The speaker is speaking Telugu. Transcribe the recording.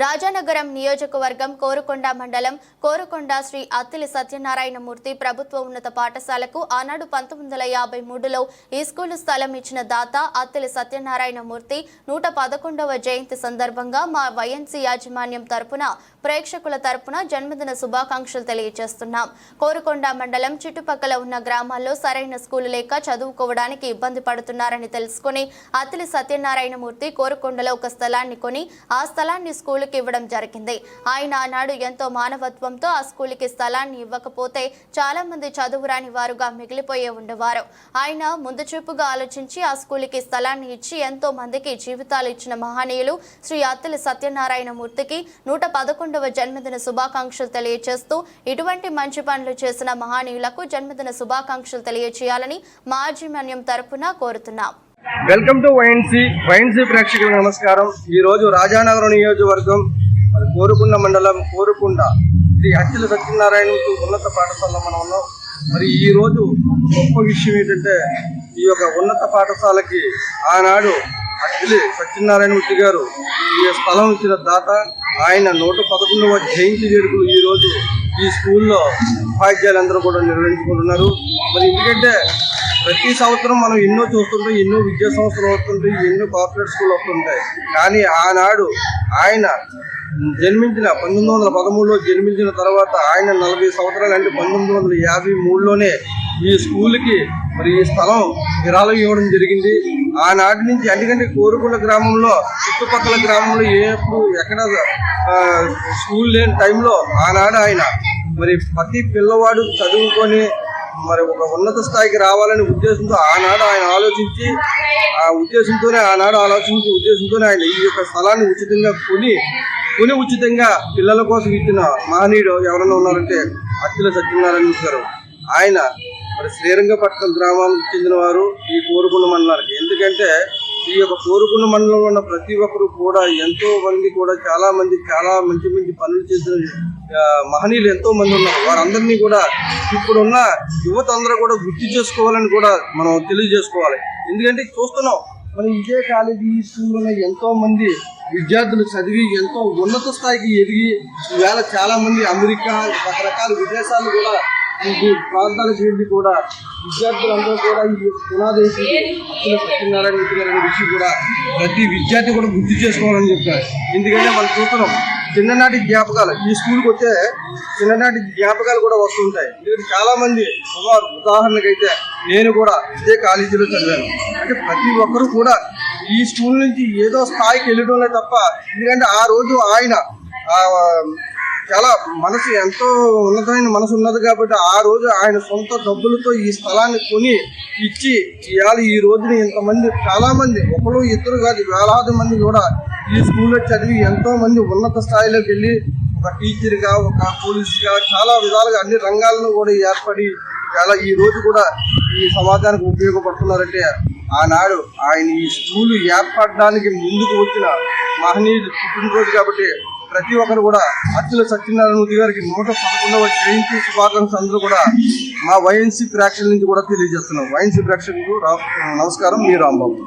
రాజానగరం నియోజకవర్గం కోరుకొండ మండలం కోరుకొండ శ్రీ అత్తిలి సత్యనారాయణమూర్తి ప్రభుత్వ ఉన్నత పాఠశాలకు ఆనాడు పంతొమ్మిది వందల యాభై మూడులో ఈ స్కూలు స్థలం ఇచ్చిన దాత అత్తిలి సత్యనారాయణమూర్తి నూట పదకొండవ జయంతి సందర్భంగా మా వైఎన్సీ యాజమాన్యం తరపున ప్రేక్షకుల తరపున జన్మదిన శుభాకాంక్షలు తెలియజేస్తున్నాం. కోరుకొండ మండలం చుట్టుపక్కల ఉన్న గ్రామాల్లో సరైన స్కూలు లేక చదువుకోవడానికి ఇబ్బంది పడుతున్నారని తెలుసుకుని అత్తిలి సత్యనారాయణమూర్తి కోరుకొండలో ఒక స్థలాన్ని కొని ఆ స్థలాన్ని స్కూల్కి ఇవ్వడం జరిగింది. ఆయన ఆనాడు ఎంతో మానవత్వంతో ఆ స్కూల్కి స్థలాన్ని ఇవ్వకపోతే చాలా మంది చదువురాని వారుగా మిగిలిపోయే ఉండేవారు. ఆయన ముందు చూపుగా ఆలోచించి ఆ స్కూల్కి స్థలాన్ని ఇచ్చి ఎంతో మందికి జీవితాలు ఇచ్చిన మహనీయులు శ్రీ అత్తిలి సత్యనారాయణమూర్తికి నూట పదకొండవ జన్మదిన శుభాకాంక్షలు తెలియజేస్తూ ఇటువంటి మంచి పనులు చేసిన మహనీయులకు జన్మదిన శుభాకాంక్షలు తెలియజేయాలని మాజీ మన్యం తరపున కోరుతున్నాం. వెల్కమ్ టు వైఎన్సీ వైఎన్సీ ప్రేక్షకులకు నమస్కారం. ఈ రోజు రాజానగరం నియోజకవర్గం మరి కోరుకుండ మండలం కోరుకుండ శ్రీ అచ్చుల సత్యనారాయణ ఉన్నత పాఠశాలలో మనం ఉన్నాం. మరి ఈరోజు గొప్ప విషయం ఏంటంటే ఈ యొక్క ఉన్నత పాఠశాలకి ఆనాడు అచ్చులి సత్యనారాయణమూర్తి గారు ఈ స్థలం ఇచ్చిన దాత ఆయన నూట పదకొండవ జయంతి వేడుకలు ఈరోజు ఈ స్కూల్లో ఉపాధ్యాయులందరూ కూడా నిర్వహించుకుంటున్నారు. మరి ఎందుకంటే ప్రతి సంవత్సరం మనం ఎన్నో చూస్తుంటాం ఎన్నో విద్యా సంస్థలు వస్తుంటాయి ఎన్నో కార్పొరేట్ స్కూల్ వస్తుంటాయి. కానీ ఆనాడు ఆయన జన్మించిన పంతొమ్మిది వందల పదమూడులో జన్మించిన తర్వాత ఆయన నలభై సంవత్సరాలు అంటే పంతొమ్మిది వందల యాభై మూడులోనే ఈ స్కూల్కి మరి ఈ స్థలం విరాళం ఇవ్వడం జరిగింది. ఆనాటి నుంచి ఎందుకంటే కోరుకున్న గ్రామంలో చుట్టుపక్కల గ్రామంలో ఎప్పుడు ఎక్కడ స్కూల్ లేని టైంలో ఆనాడు ఆయన మరి ప్రతి పిల్లవాడు చదువుకొని మరి ఒక ఉన్నత స్థాయికి రావాలనే ఉద్దేశంతో ఆనాడు ఆయన ఆలోచించి ఆ ఉద్దేశంతోనే ఆనాడు ఆలోచించి ఉద్దేశంతోనే ఆయన ఈ యొక్క స్థలాన్ని ఉచితంగా కొని కొని ఉచితంగా పిల్లల కోసం ఇచ్చిన మహనీయుడు ఎవరన్నా ఉన్నారంటే అత్తిల సత్యనారాయణ గారు. ఆయన మరి శ్రీరంగపట్నం గ్రామానికి చెందిన వారు ఈ కోరుకున్న మండలానికి. ఎందుకంటే ఈ యొక్క కోరుకున్న మండలంలో ఉన్న ప్రతి ఒక్కరు కూడా ఎంతో మంది కూడా చాలా మంది చాలా మంచి మంచి పనులు చేసిన మహనీయులు ఎంతో మంది ఉన్నారు. వారందరినీ కూడా ఇప్పుడున్న యువత అందరూ కూడా గుర్తు చేసుకోవాలని కూడా మనం తెలియజేసుకోవాలి. ఎందుకంటే చూస్తున్నాం మన ఇదే కాలేజీ ఈ స్కూల్లో ఎంతో మంది విద్యార్థులు చదివి ఎంతో ఉన్నత స్థాయికి ఎదిగి ఈవేళ చాలా మంది అమెరికా రకరకాల విదేశాలు కూడా ఈ ప్రాంతాలకు వెళ్ళి కూడా విద్యార్థులందరూ కూడా ఈ పునాదేశి అచ్చుల సత్యనారాయణ రెడ్డి విషయం కూడా ప్రతి విద్యార్థి కూడా గుర్తు చేసుకోవాలని చెప్తారు ఎందుకంటే మనం చూస్తున్నాం చిన్ననాటి జ్ఞాపకాలు ఈ స్కూల్కి వస్తే చిన్ననాటి జ్ఞాపకాలు కూడా వస్తుంటాయి ఎందుకంటే చాలామంది సుమారు ఉదాహరణకైతే నేను కూడా ఇదే కాలేజీలో చదివాను. అంటే ప్రతి ఒక్కరూ కూడా ఈ స్కూల్ నుంచి ఏదో స్థాయికి వెళ్ళడంలే తప్ప ఎందుకంటే ఆ రోజు ఆయన చాలా మనసు ఎంతో ఉన్నతమైన మనసు ఉన్నది కాబట్టి ఆ రోజు ఆయన సొంత డబ్బులతో ఈ స్థలాన్ని కొని ఇచ్చి ఇవాళ ఈ రోజున ఇంతమంది చాలా మంది ఒకరు ఇద్దరు కాదు వేలాది మంది కూడా ఈ స్కూల్లో చదివి ఎంతో మంది ఉన్నత స్థాయిలోకి వెళ్ళి ఒక టీచర్గా ఒక పోలీసుగా చాలా విధాలుగా అన్ని రంగాల్లో కూడా ఏర్పడి చాలా ఈ రోజు కూడా ఈ సమాజానికి ఉపయోగపడుతున్నారంటే ఆనాడు ఆయన ఈ స్కూల్ ఏర్పడడానికి ముందుకు వచ్చిన మహనీయుడు పుట్టినరోజు కాబట్టి ప్రతి ఒక్కరు కూడా అత్తుల సత్యనారాయణమూర్తి గారికి నూట పదకొండవ జయంతి శుభాకాంక్షలు అందరూ కూడా మా వైఎన్సీ ప్రేక్షకుల నుంచి కూడా తెలియజేస్తున్నాం. వైఎన్సీ ప్రేక్షకులకు రా- నమస్కారం. మీ రాంబాబు.